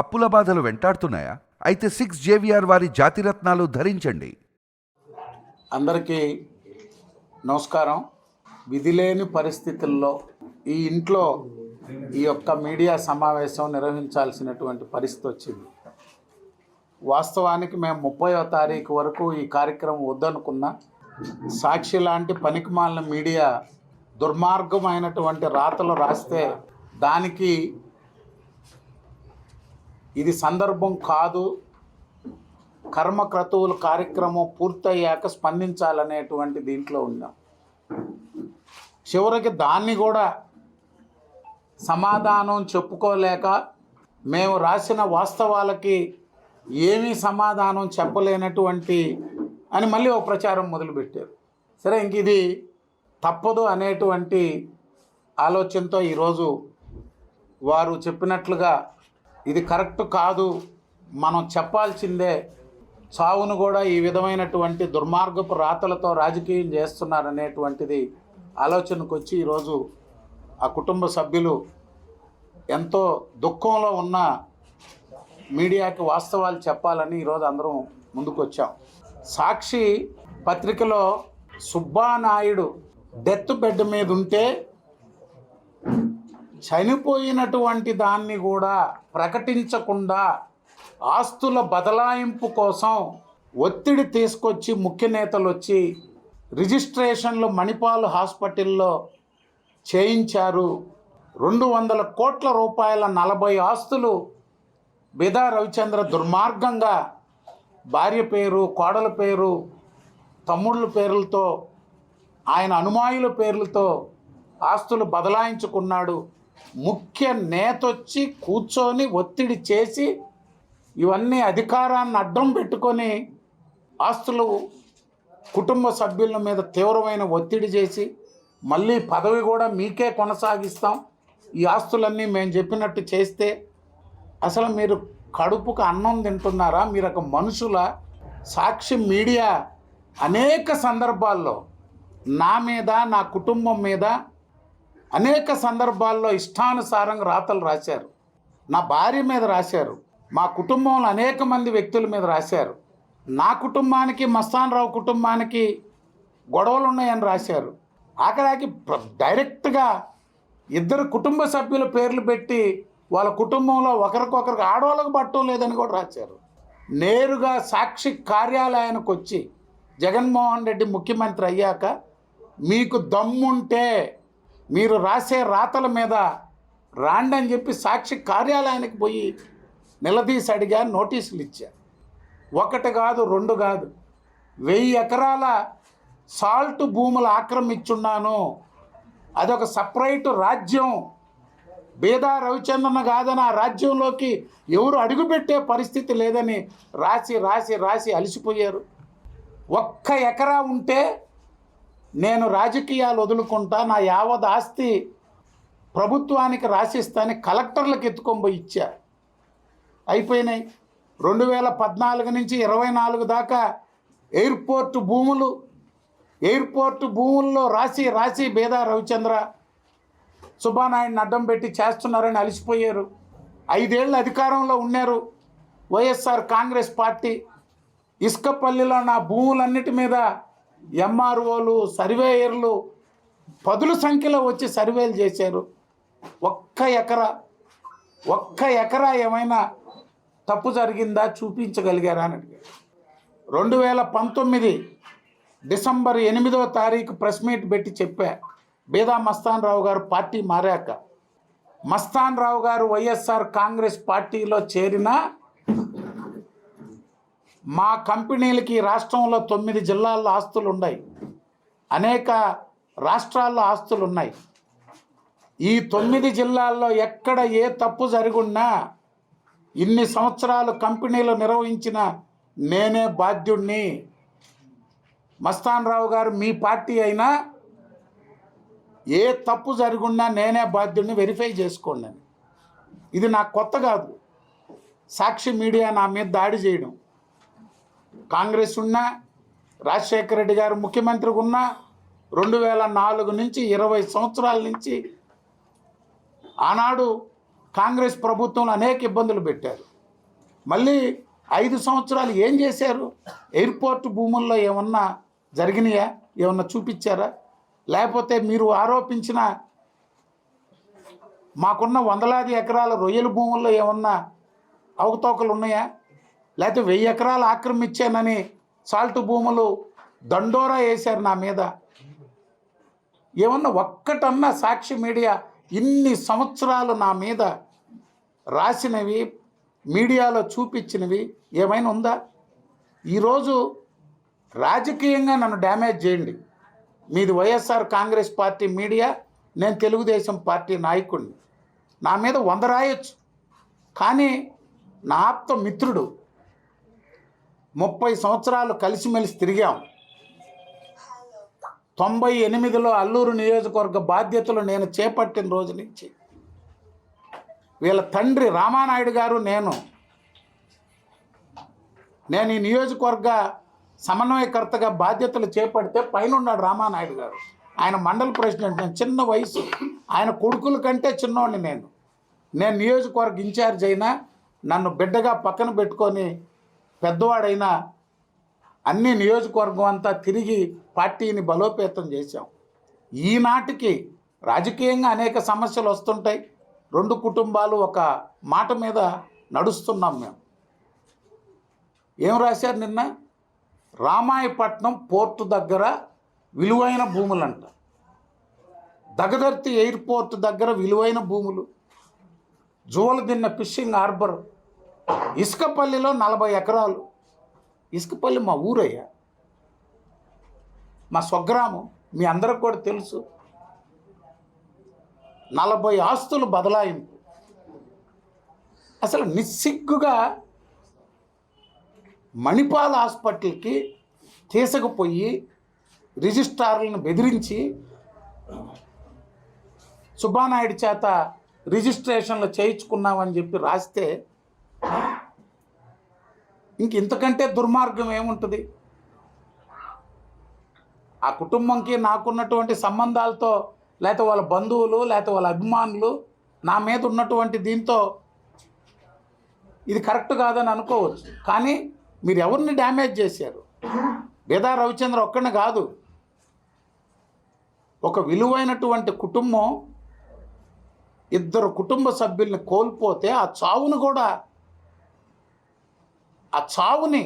అప్పుల బాధలు వెంటాడుతున్నాయా? అయితే సిక్స్ జేవిఆర్ వారి జాతిరత్నాలు ధరించండి. అందరికీ నమస్కారం. విధిలేని పరిస్థితుల్లో ఈ ఇంట్లో ఈ యొక్క మీడియా సమావేశం నిర్వహించాల్సినటువంటి పరిస్థితి వచ్చింది. వాస్తవానికి మేము ముప్పైవ తారీఖు వరకు ఈ కార్యక్రమం వద్దనుకున్నా సాక్షి లాంటి పనికిమాలిన మీడియా దుర్మార్గమైనటువంటి రాతలు రాస్తే దానికి ఇది సందర్భం కాదు. కర్మక్రతువుల కార్యక్రమం పూర్తయ్యాక స్పందించాలనేటువంటి దీంట్లో ఉన్నాం. చివరికి దాన్ని కూడా సమాధానం చెప్పుకోలేక మేము రాసిన వాస్తవాలకి ఏమీ సమాధానం చెప్పలేనటువంటి అని మళ్ళీ ఒక ప్రచారం మొదలుపెట్టారు. సరే ఇంక ఇది తప్పదు అనేటువంటి ఆలోచనతో ఈరోజు వారు చెప్పినట్లుగా ఇది కరెక్ట్ కాదు. మనం చెప్పాల్సిందే చావును కూడా ఈ విధమైనటువంటి దుర్మార్గపు రాతలతో రాజకీయం చేస్తున్నారనేటువంటిది ఆలోచనకు వచ్చి ఈరోజు ఆ కుటుంబ సభ్యులు ఎంతో దుఃఖంలో ఉన్న మీడియాకి వాస్తవాలు చెప్పాలని ఈరోజు అందరం ముందుకొచ్చాం. సాక్షి పత్రికలో సుబ్బానాయుడు డెత్ బెడ్ మీద ఉంటే చనిపోయినటువంటి దాన్ని కూడా ప్రకటించకుండా ఆస్తుల బదలాయింపు కోసం ఒత్తిడి తీసుకొచ్చి ముఖ్య నేతలు వచ్చి రిజిస్ట్రేషన్లు మణిపాల్ హాస్పిటల్లో చేయించారు. రెండు వందల కోట్ల రూపాయల నలభై ఆస్తులు బిదా రవిచంద్ర దుర్మార్గంగా భార్య పేరు కోడల పేరు తమ్ముళ్ళ పేర్లతో ఆయన అనుమాయుల పేర్లతో ఆస్తులు బదలాయించుకున్నాడు. ముఖ్య నేతొచ్చి కూర్చొని ఒత్తిడి చేసి ఇవన్నీ అధికారాన్ని అడ్డం పెట్టుకొని ఆస్తులు కుటుంబ సభ్యుల మీద తీవ్రమైన ఒత్తిడి చేసి మళ్ళీ పదవి కూడా మీకే కొనసాగిస్తాం. ఈ ఆస్తులన్నీ మేము చెప్పినట్టు చేస్తే అసలు మీరు కడుపుకు అన్నం తింటున్నారా? మీరు ఒక మనుషుల సాక్షి మీడియా అనేక సందర్భాల్లో నా మీద నా కుటుంబం మీద అనేక సందర్భాల్లో ఇష్టానుసారంగా రాతలు రాశారు. నా భార్య మీద రాశారు. మా కుటుంబంలో అనేక మంది వ్యక్తుల మీద రాశారు. నా కుటుంబానికి మస్తానరావు కుటుంబానికి గొడవలు ఉన్నాయని రాశారు. ఆఖరాకి డైరెక్ట్గా ఇద్దరు కుటుంబ సభ్యుల పేర్లు పెట్టి వాళ్ళ కుటుంబంలో ఒకరికొకరికి ఆడవాళ్ళకు పట్టడం లేదని కూడా రాశారు. నేరుగా సాక్షి కార్యాలయానికి వచ్చి జగన్మోహన్ రెడ్డి ముఖ్యమంత్రి అయ్యాక మీకు దమ్ముంటే మీరు రాసే రాతల మీద రాండి అని చెప్పి సాక్షి కార్యాలయానికి పోయి నిలదీసి అడిగా నోటీసులు ఇచ్చా. ఒకటి కాదు రెండు కాదు. వెయ్యి ఎకరాల సాల్ట్ భూములు ఆక్రమించున్నాను. అదొక సపరేట్ రాజ్యం. బేదా రవిచంద్రన్ కాదని ఆ రాజ్యంలోకి ఎవరు అడుగుపెట్టే పరిస్థితి లేదని రాసి రాసి రాసి అలసిపోయారు. ఒక్క ఎకరా ఉంటే నేను రాజకీయాలు వదులుకుంటా నా యావత్ ఆస్తి ప్రభుత్వానికి రాసిస్తాని కలెక్టర్లకు ఎత్తుకొని ఇచ్చా. అయిపోయినాయి. రెండు వేల పద్నాలుగు నుంచి ఇరవై నాలుగు దాకా ఎయిర్పోర్ట్ భూములు ఎయిర్పోర్ట్ భూముల్లో రాసి రాసి బేదా రవిచంద్ర సుబ్బానాయుడిని అడ్డం పెట్టి చేస్తున్నారని అలసిపోయారు. ఐదేళ్ళు అధికారంలో ఉన్నారు. వైఎస్ఆర్ కాంగ్రెస్ పార్టీ ఇసుకపల్లిలో నా భూములన్నిటి మీద ఎంఆర్ఓలు సర్వేయర్లు పదుల సంఖ్యలో వచ్చి సర్వేలు చేశారు. ఒక్క ఎకరా ఒక్క ఎకరా ఏమైనా తప్పు జరిగిందా చూపించగలిగారా అని అడిగారు రెండు వేల పంతొమ్మిది డిసెంబర్ ఎనిమిదవ తారీఖు ప్రెస్ మీట్ పెట్టి చెప్పా బేదా మస్తాన్ రావు గారు పార్టీ మారాక. మస్తాన్ రావు గారు వైఎస్ఆర్ కాంగ్రెస్ పార్టీలో చేరినా మా కంపెనీలకి రాష్ట్రంలో తొమ్మిది జిల్లాల్లో ఆస్తులు ఉన్నాయి అనేక రాష్ట్రాల్లో ఆస్తులు ఉన్నాయి ఈ తొమ్మిది జిల్లాల్లో ఎక్కడ ఏ తప్పు జరుగున్నా ఇన్ని సంవత్సరాలు కంపెనీలు నిర్వహించిన నేనే బాధ్యుణ్ణి. మస్తాన్ రావు గారు మీ పార్టీ అయినా ఏ తప్పు జరుగున్నా నేనే బాధ్యుడిని వెరిఫై చేసుకోండి ఇది నాకు కొత్త కాదు. సాక్షి మీడియా నా మీద దాడి చేయడం. కాంగ్రెస్ ఉన్నా రాజశేఖర రెడ్డి గారు ముఖ్యమంత్రిగా ఉన్నా రెండు వేల నాలుగు నుంచి ఇరవై సంవత్సరాల నుంచి ఆనాడు కాంగ్రెస్ ప్రభుత్వంలో అనేక ఇబ్బందులు పెట్టారు. మళ్ళీ ఐదు సంవత్సరాలు ఏం చేశారు? ఎయిర్పోర్ట్ భూముల్లో ఏమన్నా జరిగినాయా? ఏమన్నా చూపించారా? లేకపోతే మీరు ఆరోపించిన మాకున్న వందలాది ఎకరాల రొయ్యల భూముల్లో ఏమన్నా అవకతవకలు ఉన్నాయా? లేకపోతే వెయ్యి ఎకరాలు ఆక్రమించానని సాల్ట్ భూములు దండోరా వేశారు నా మీద. ఏమన్నా ఒక్కటన్నా సాక్షి మీడియా ఇన్ని సంవత్సరాలు నా మీద రాసినవి మీడియాలో చూపించినవి ఏమైనా ఉందా? ఈరోజు రాజకీయంగా నన్ను డ్యామేజ్ చేయండి. మీది వైఎస్ఆర్ కాంగ్రెస్ పార్టీ మీడియా నేను తెలుగుదేశం పార్టీ నాయకుడిని. నా మీద వంద రాయొచ్చు. కానీ నా ఆప్త మిత్రుడు ముప్పై సంవత్సరాలు కలిసిమెలిసి తిరిగాం. తొంభై ఎనిమిదిలో అల్లూరు నియోజకవర్గ బాధ్యతలు నేను చేపట్టిన రోజు నుంచి వీళ్ళ తండ్రి రామానాయుడు గారు నేను. నేను ఈ నియోజకవర్గ సమన్వయకర్తగా బాధ్యతలు చేపడితే పైన ఉన్నాడు రామానాయుడు గారు. ఆయన మండల ప్రెసిడెంట్ నేను చిన్న వయసు. ఆయన కొడుకుల కంటే చిన్నోడిని నేను. నేను నియోజకవర్గ ఇన్ఛార్జ్ అయినా నన్ను బిడ్డగా పక్కన పెట్టుకొని పెద్దవాడైనా అన్ని నియోజకవర్గం అంతా తిరిగి పార్టీని బలోపేతం చేశాం. ఈనాటికి రాజకీయంగా అనేక సమస్యలు వస్తుంటాయి. రెండు కుటుంబాలు ఒక మాట మీద నడుస్తున్నాం మేము. ఏం రాశారు నిన్న? రామాయపట్నం పోర్టు దగ్గర విలువైన భూములంట. దగదర్తి ఎయిర్పోర్ట్ దగ్గర విలువైన భూములు. జువలదిన్న ఫిషింగ్ హార్బర్ ఇసుకపల్లిలో నలభై ఎకరాలు. ఇసుకపల్లి మా ఊరయ్యా. మా స్వగ్రామం మీ అందరికి కూడా తెలుసు. నలభై ఆస్తులు బదలాయింపు అసలు నిస్సిగ్గుగా మణిపాల్ హాస్పిటల్కి తీసుకుపోయి రిజిస్ట్రార్లను బెదిరించి సుబ్బానాయుడు చేత రిజిస్ట్రేషన్లు చేయించుకున్నామని చెప్పి రాస్తే ఇంక ఇంతకంటే దుర్మార్గం ఏముంటుంది? ఆ కుటుంబంకి నాకున్నటువంటి సంబంధాలతో లేకపోతే వాళ్ళ బంధువులు లేకపోతే వాళ్ళ అభిమానులు నా మీద ఉన్నటువంటి దీంతో ఇది కరెక్ట్ కాదని అనుకోవచ్చు. కానీ మీరు ఎవరిని డ్యామేజ్ చేశారు? బేదా రవిచంద్ర ఒక్కడిని కాదు. ఒక విలువైనటువంటి కుటుంబం ఇద్దరు కుటుంబ సభ్యుల్ని కోల్పోతే ఆ చావును కూడా ఆ చావుని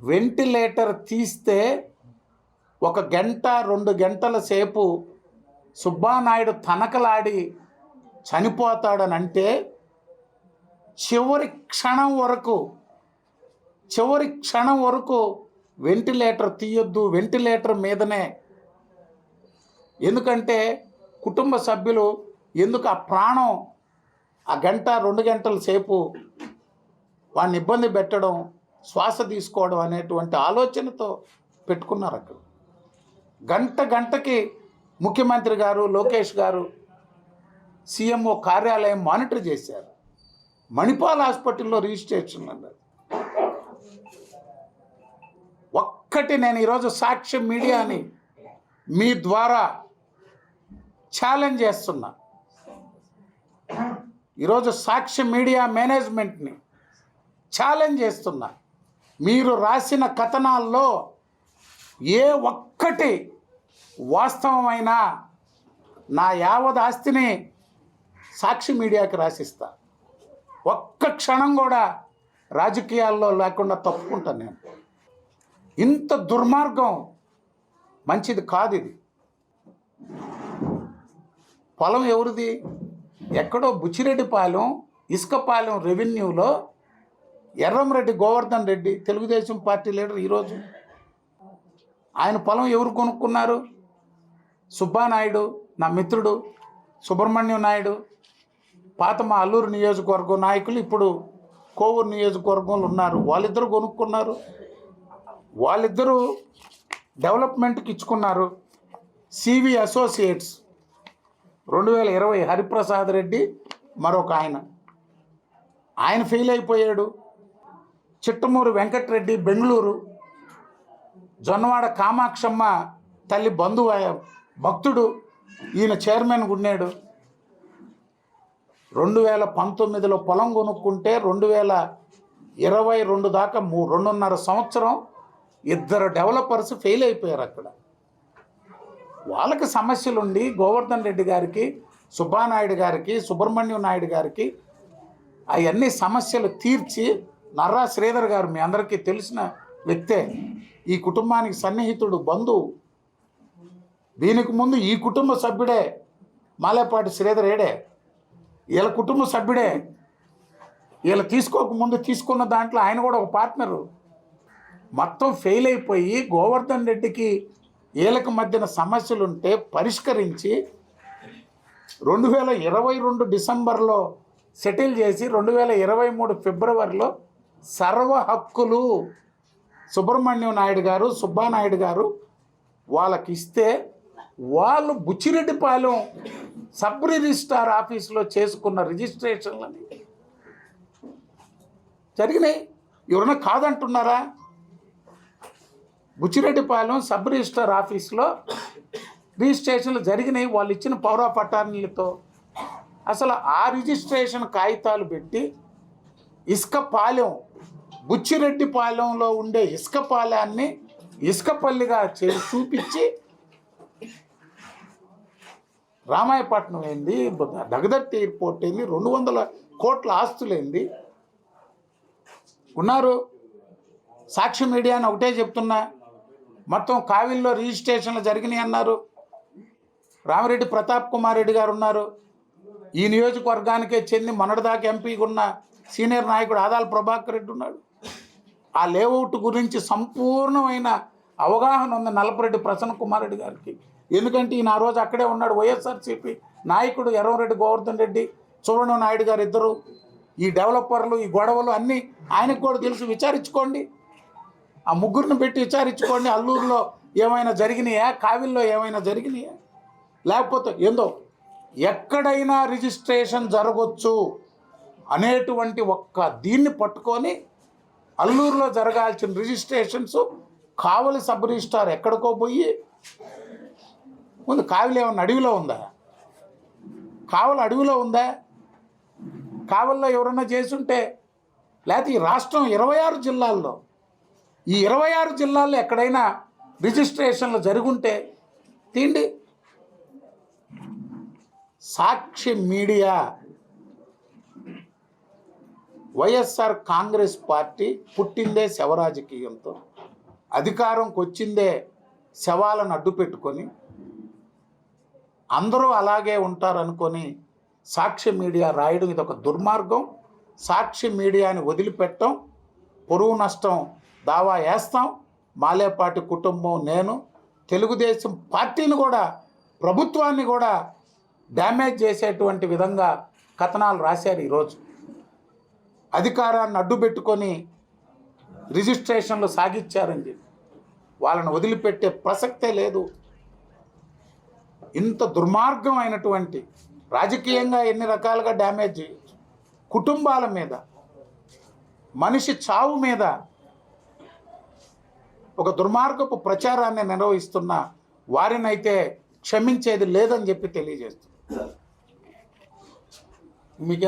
వెంటిలేటర్ తీస్తే ఒక గంట రెండు గంటల సేపు సుబ్బానాయుడు తనకలాడి చనిపోతాడని అంటే చివరి క్షణం వరకు చివరి క్షణం వరకు వెంటిలేటర్ తీయొద్దు వెంటిలేటర్ మీదనే. ఎందుకంటే కుటుంబ సభ్యులు ఎందుకు ఆ ప్రాణం ఆ గంట రెండు గంటల సేపు వాడిని ఇబ్బంది పెట్టడం శ్వాస తీసుకోవడం అనేటువంటి ఆలోచనతో పెట్టుకున్నారు అక్కడ. గంట గంటకి ముఖ్యమంత్రి గారు లోకేష్ గారు సీఎంఓ కార్యాలయం మానిటర్ చేశారు. మణిపాల్ హాస్పిటల్లో రిజిస్ట్రేషన్ అన్నారు. ఒక్కటి నేను ఈరోజు సాక్ష్యం మీడియాని మీ ద్వారా ఛాలెంజ్ చేస్తున్నా. ఈరోజు సాక్షి మీడియా మేనేజ్మెంట్ని ఛాలెంజ్ చేస్తున్నా. మీరు రాసిన కథనాల్లో ఏ ఒక్కటి వాస్తవమైన నా యావత్ ఆస్తిని సాక్షి మీడియాకి రాసిస్తా. ఒక్క క్షణం కూడా రాజకీయాల్లో లేకుండా తప్పుకుంటాను నేను. ఇంత దుర్మార్గం మంచిది కాదు ఇది. పొలం ఎవరిది? ఎక్కడో బుచ్చిరెడ్డిపాలెం ఇసుకపాలెం రెవెన్యూలో ఎర్రంరెడ్డి గోవర్ధన్ రెడ్డి తెలుగుదేశం పార్టీ లీడర్ ఈరోజు. ఆయన పొలం ఎవరు కొనుక్కున్నారు? సుబ్బానాయుడు నా మిత్రుడు సుబ్రహ్మణ్యం నాయుడు. పాత మా అల్లూరు నియోజకవర్గం నాయకులు ఇప్పుడు కోవూరు నియోజకవర్గంలో ఉన్నారు. వాళ్ళిద్దరూ కొనుక్కున్నారు. వాళ్ళిద్దరూ డెవలప్మెంట్కి ఇచ్చుకున్నారు. CV associates. రెండు వేల ఇరవై హరిప్రసాద్ రెడ్డి మరొక ఆయన. ఆయన ఫెయిల్ అయిపోయాడు. చిట్టమూరు వెంకటరెడ్డి బెంగళూరు. జొన్నవాడ కామాక్షమ్మ తల్లి బంధువు భక్తుడు. ఈయన చైర్మన్ ఉన్నాడు రెండు వేల పంతొమ్మిదిలో పొలం కొనుక్కుంటే రెండు వేల ఇరవై రెండు దాకా మూ రెండున్నర సంవత్సరం ఇద్దరు డెవలపర్స్ ఫెయిల్ అయిపోయారు అక్కడ. వాళ్ళకి సమస్యలుండి గోవర్ధన్ రెడ్డి గారికి సుబ్బానాయుడు గారికి సుబ్రహ్మణ్యం నాయుడు గారికి అవన్నీ సమస్యలు తీర్చి నర్రా శ్రీధర్ గారు మీ అందరికీ తెలిసిన వ్యక్తే. ఈ కుటుంబానికి సన్నిహితుడు బంధువు దీనికి ముందు ఈ కుటుంబ సభ్యుడే మాలేపాటి శ్రీధర్ ఏడే. వీళ్ళ కుటుంబ సభ్యుడే. వీళ్ళు తీసుకోకముందు తీసుకున్న దాంట్లో ఆయన కూడా ఒక పార్ట్నరు. మొత్తం ఫెయిల్ అయిపోయి గోవర్ధన్ రెడ్డికి వీళ్ళకి మధ్యన సమస్యలుంటే పరిష్కరించి రెండు వేల ఇరవై రెండు డిసెంబర్లో సెటిల్ చేసి రెండు వేల ఇరవై మూడు ఫిబ్రవరిలో సర్వ హక్కులు సుబ్రహ్మణ్యం నాయుడు గారు సుబ్బానాయుడు గారు వాళ్ళకి ఇస్తే వాళ్ళు బుచ్చిరెడ్డిపాలెం సబ్ రిజిస్ట్రార్ ఆఫీస్లో చేసుకున్న రిజిస్ట్రేషన్లని జరిగినాయి. ఎవరైనా కాదంటున్నారా? బుచ్చిరెడ్డిపాలెం సబ్ రిజిస్టర్ ఆఫీస్లో రిజిస్ట్రేషన్లు జరిగినాయి. వాళ్ళు ఇచ్చిన పౌర పట్టాలతో అసలు ఆ రిజిస్ట్రేషన్ కాగితాలు పెట్టి ఇసుక పాలెం బుచ్చిరెడ్డిపాలెంలో ఉండే ఇసుక పాలెన్ని ఇసుకపల్లిగా చే చూపించి రామాయపట్నం ఏంది? దగదర్తి ఎయిర్పోర్ట్ ఏంది? రెండు వందల కోట్ల ఆస్తులేంది ఉన్నారు. సాక్షి మీడియా అని ఒకటే చెప్తున్నా. మొత్తం కావిల్లో రిజిస్ట్రేషన్లు జరిగినాయి అన్నారు. రామిరెడ్డి ప్రతాప్ కుమార్ రెడ్డి గారు ఉన్నారు. ఈ నియోజకవర్గానికే చెంది మొన్నటిదాకా ఎంపీగా ఉన్న సీనియర్ నాయకుడు ఆదాల ప్రభాకర్ రెడ్డి ఉన్నాడు. ఆ లేఅవుట్ గురించి సంపూర్ణమైన అవగాహన ఉంది నల్లపరెడ్డి ప్రసన్న కుమార్ రెడ్డి గారికి. ఎందుకంటే ఈయన ఆ రోజు అక్కడే ఉన్నాడు. వైఎస్ఆర్సీపీ నాయకుడు ఎర్రవరెడ్డి గోవర్ధన్ రెడ్డి సువర్ణ నాయుడు గారు ఇద్దరు. ఈ డెవలపర్లు ఈ గొడవలు అన్నీ ఆయనకు కూడా తెలుసు. విచారించుకోండి. ఆ ముగ్గురిని పెట్టి విచారించుకోండి. అల్లూరులో ఏమైనా జరిగినాయా? కావిల్లో ఏమైనా జరిగినాయా? లేకపోతే ఏందో ఎక్కడైనా రిజిస్ట్రేషన్ జరగవచ్చు అనేటువంటి ఒక్క దీన్ని పట్టుకొని అల్లూరులో జరగాల్సిన రిజిస్ట్రేషన్స్ కావలి సబ్ రిజిస్టార్ ఎక్కడికో పోయి ముందు కావలి ఏమన్నా అడవిలో ఉందా? కావలి అడవిలో ఉందా? కావల్లో ఎవరన్నా చేసుంటే లేకపోతే ఈ రాష్ట్రం ఇరవై ఆరు జిల్లాల్లో ఈ ఇరవై ఆరు జిల్లాల్లో ఎక్కడైనా రిజిస్ట్రేషన్లు జరుగుంటే తీండి Sakshi media. YSR Congress party పుట్టిందే శవరాజకీయంతో అధికారంకి వచ్చిందే శవాలను అడ్డు పెట్టుకొని అందరూ అలాగే ఉంటారనుకొని సాక్షి మీడియా రాయడం ఇది ఒక దుర్మార్గం. సాక్షి మీడియాని వదిలిపెట్టం పొరుగు నష్టం దావా వేస్తాం. మాలేపాటి కుటుంబం నేను. తెలుగుదేశం పార్టీని కూడా ప్రభుత్వాన్ని కూడా డ్యామేజ్ చేసేటువంటి విధంగా కథనాలు రాశారు ఈరోజు. అధికారాన్ని అడ్డుపెట్టుకొని రిజిస్ట్రేషన్లు సాగిచ్చారని చెప్పి. వాళ్ళని వదిలిపెట్టే ప్రసక్తే లేదు. ఇంత దుర్మార్గం అయినటువంటి రాజకీయంగా ఎన్ని రకాలుగా డ్యామేజ్ చేయొచ్చు. కుటుంబాల మీద మనిషి చావు మీద ఒక దుర్మార్గపు ప్రచారాన్ని నిర్వహిస్తున్న వారినైతే క్షమించేది లేదని చెప్పి తెలియజేస్తుంది మీకు